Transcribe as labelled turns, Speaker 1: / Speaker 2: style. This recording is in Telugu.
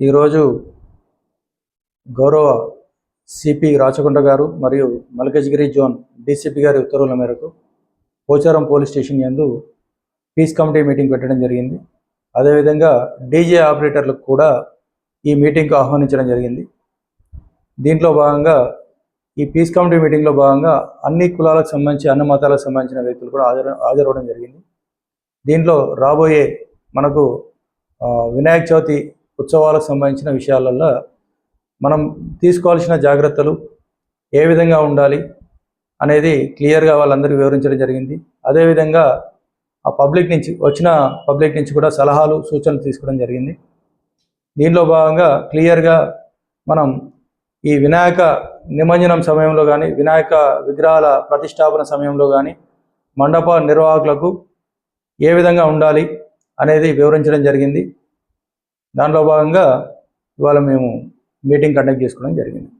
Speaker 1: ఈరోజు గౌరవ సిపి రాచకొండ గారు మరియు మల్కజ్గిరి జోన్ డీసీపీ గారి ఉత్తర్వుల మేరకు పోచారం పోలీస్ స్టేషన్ యందు పీస్ కమిటీ మీటింగ్ పెట్టడం జరిగింది. అదేవిధంగా డీజే ఆపరేటర్లకు కూడా ఈ మీటింగ్కు ఆహ్వానించడం జరిగింది. దీంట్లో భాగంగా ఈ పీస్ కమిటీ మీటింగ్లో భాగంగా అన్ని కులాలకు సంబంధించి అన్ని మతాలకు సంబంధించిన వ్యక్తులు కూడా హాజరు హాజరవడం జరిగింది. దీంట్లో రాబోయే మనకు వినాయక చవితి ఉత్సవాలకు సంబంధించిన విషయాలలో మనం తీసుకోవాల్సిన జాగ్రత్తలు ఏ విధంగా ఉండాలి అనేది క్లియర్గా వాళ్ళందరికీ వివరించడం జరిగింది. అదేవిధంగా ఆ పబ్లిక్ నుంచి వచ్చిన పబ్లిక్ నుంచి కూడా సలహాలు సూచనలు తీసుకోవడం జరిగింది. దీనిలో భాగంగా క్లియర్గా మనం ఈ వినాయక నిమజ్జనం సమయంలో కానీ వినాయక విగ్రహాల ప్రతిష్టాపన సమయంలో కానీ మండప నిర్వాహకులకు ఏ విధంగా ఉండాలి అనేది వివరించడం జరిగింది. దానిలో భాగంగా ఇవాళ మేము మీటింగ్ కండక్ట్ చేసుకోవడం జరిగింది.